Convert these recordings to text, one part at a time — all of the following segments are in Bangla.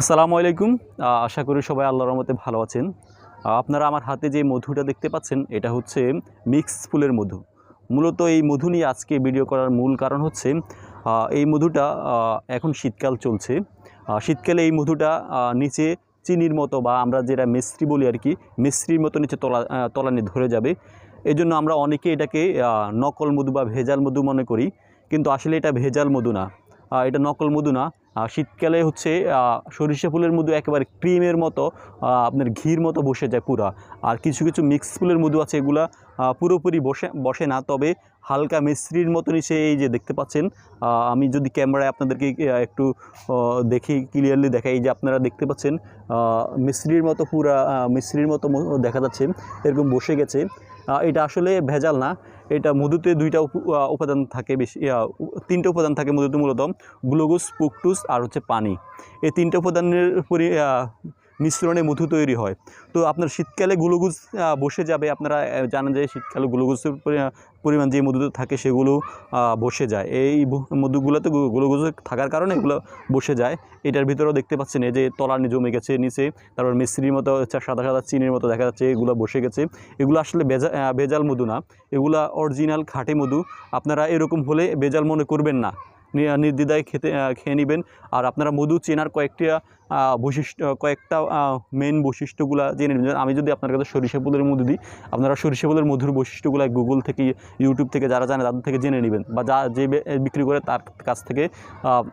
আসসালামু আলাইকুম। আশা করি সবাই আল্লাহর রহমতে ভালো আছেন। আপনারা আমার হাতে যে মধুটা দেখতে পাচ্ছেন, এটা হচ্ছে মিক্স ফুলের মধু। মূলত এই মধু নিয়ে আজকে ভিডিও করার মূল কারণ হচ্ছে এই মধুটা এখন শীতকাল চলছে। শীতকালে এই মধুটা নিচে চিনির মতো বা আমরা যেটা মিস্ত্রি বলি আর কি মিস্ত্রির মতো নিচে তলা তলানি ধরে যাবে। এই জন্য আমরা অনেকে এটাকে নকল মধু বা ভেজাল মধু মনে করি। কিন্তু আসলে এটা ভেজাল মধু না। এটা নকল মধু না। শীতকালে হচ্ছে সরিষা ফুলের মধু একেবারে ক্রিমের মতো আপনার ঘির মতো বসে যায় পুরা। আর কিছু কিছু মিক্স ফুলের মধু আছে, এগুলা পুরোপুরি বসে বসে না। তবে হালকা মিশ্রির মতো নিচে এই যে দেখতে পাচ্ছেন আমি যদি ক্যামেরায় আপনাদেরকে একটু দেখি ক্লিয়ারলি দেখাই যে আপনারা দেখতে পাচ্ছেন মিশ্রির মতো পুরা মিশ্রির মতো দেখা যাচ্ছে, এরকম বসে গেছে। এটা আসলে ভেজাল না। এটা মধুতে দুইটা উপাদান থাকে বেশি তিনটা উপাদান থাকে মধুতে মূলত, গ্লুকোজ পুকটুস আর হচ্ছে পানি। এই তিনটা উপাদানের মিশ্রণে মধু তৈরি হয়। তো আপনার শীতকালে গ্লুকোজ বসে যাবে, আপনারা জানেন যে শীতকালে গ্লুকোজের পরি- পরিমাণ যে মধুতে থাকে সেগুলো বসে যায়। এই মধুগুলোতে গ্লু- গ্লুকোজ থাকার কারণে এগুলো বসে যায়। এটার ভিতরেও দেখতে পাচ্ছেন, এই যে তলানি জমে গেছে নিচে, তারপর মিস্ত্রির মতো সাদা সাদা চিনির মতো দেখা যাচ্ছে, এগুলো বসে গেছে। এগুলো আসলে বেজা ভেজাল মধু না। এগুলা অরিজিনাল খাঁটি মধু। আপনারা এরকম হলে বেজাল মনে করবেন নি- নির্দ্বিধায় খেতে খেয়ে নেবেন। আর আপনারা মধু চেনার কয়েকটা বৈশিষ্ট্য, কয়েকটা মেন বৈশিষ্ট্যগুলো জেনে নেবেন আমি যদি আপনার কাছে সরিষা ফুলের মধু দিই, আপনারা সরিষা ফুলের মধুর বৈশিষ্ট্যগুলো গুগল থেকে ইউটিউব থেকে যারা জানে তাদের থেকে জেনে নেবেন। বা যা, যে বিক্রি করে তার কাছ থেকে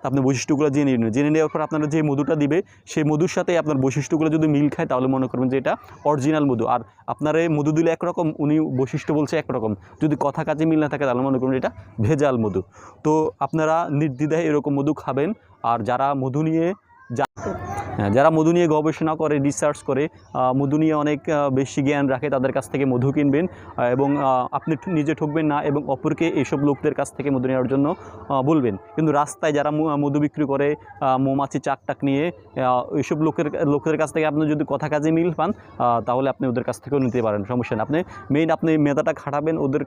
আপনি বৈশিষ্ট্যগুলো জেনে নেবেন জেনে নেওয়ার পর আপনারা যে মধুটা দিবে, সেই মধুর সাথে আপনার বৈশিষ্ট্যগুলো যদি মিল খায়, তাহলে মনে করবেন যে এটা অরিজিনাল মধু। আর আপনার এই মধু দিলে একরকম, উনি বৈশিষ্ট্য বলছে একরকম। যদি কথা কাজে মিল না থাকে, তাহলে মনে করবেন এটা ভেজাল মধু। তো আপনারা নির্দ্বিধায় এরকম মধু খাবেন। আর যারা মধু নিয়ে যারা মধু নিয়ে গবেষণা করে রিসার্চ করে মধু নিয়ে অনেক বেশি জ্ঞান রাখে, তাদের কাছ থেকে মধু কিনবেন এবং আপনি নিজে ঠকবেন না এবং অপরকে এইসব লোকদের কাছ থেকে মধু নেওয়ার জন্য বলবেন। কিন্তু রাস্তায় যারা মধু বিক্রি করে মৌমাছি চাক টাক নিয়ে এইসব লোকের লোকের কাছ থেকে আপনি যদি কথা কাজে মিল পান তাহলে আপনি ওদের কাছ থেকেও নিতে পারেন, সমস্যা নেই। আপনি মেইন আপনি মেধাটা খাটাবেন, ওদের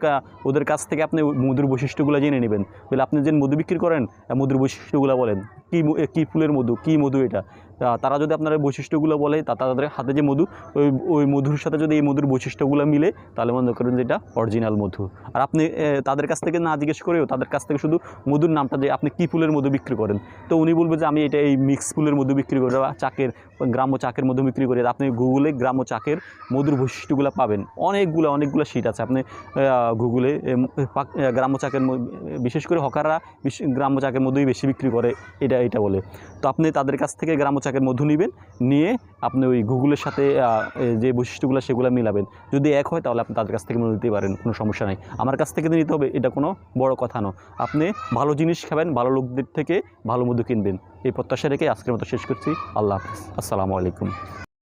ওদের কাছ থেকে আপনি মধুর বৈশিষ্ট্যগুলো জেনে নেবেন। বলে আপনি যে মধু বিক্রি করেন মধুর বৈশিষ্ট্যগুলো বলেন। কী কী ফুলের মধু, কী মধু এটা। তারা যদি আপনার বৈশিষ্ট্যগুলো বলে, তা তাদের হাতে যে মধু, ওই ওই মধুর সাথে যদি এই মধুর বৈশিষ্ট্যগুলো মিলে, তাহলে মনে করেন যে এটা অরিজিনাল মধু। আর আপনি তাদের কাছ থেকে না জিজ্ঞেস করেও তাদের কাছ থেকে শুধু মধুর নামটা যে আপনি কী ফুলের মধু বিক্রি করেন, তো উনি বলবে যে আমি এটা এই মিক্স ফুলের মধু বিক্রি করি, বা চাকের গ্রাম্য চাকের মধু বিক্রি করি আপনি গুগলে গ্রাম্য চাকের মধুর বৈশিষ্ট্যগুলো পাবেন। অনেকগুলো অনেকগুলো শিট আছে। আপনি গুগলে গ্রাম্য চাকের বিশেষ করে হকাররা গ্রাম্য চাকের মধুই বেশি বিক্রি করে, এটা এটা বলে। তো আপনি তাদের কাছ থেকে গ্রাম্য চাকের মধু নেবেন, নিয়ে আপনি ওই গুগলের সাথে যে বৈশিষ্ট্যগুলো সেগুলো মিলাবেন। যদি এক হয়, তাহলে আপনি তাদের কাছ থেকে মধু নিতে পারেন, কোনো সমস্যা নাই। আমার কাছ থেকে নিতে হবে, এটা কোনো বড় কথা নয়। আপনি ভালো জিনিস খাবেন, ভালো লোকদের থেকে ভালো মধু কিনবেন। এই প্রত্যাশা রেখে আজকের মতো শেষ করছি। আল্লাহ হাফিজ। আসসালামু আলাইকুম।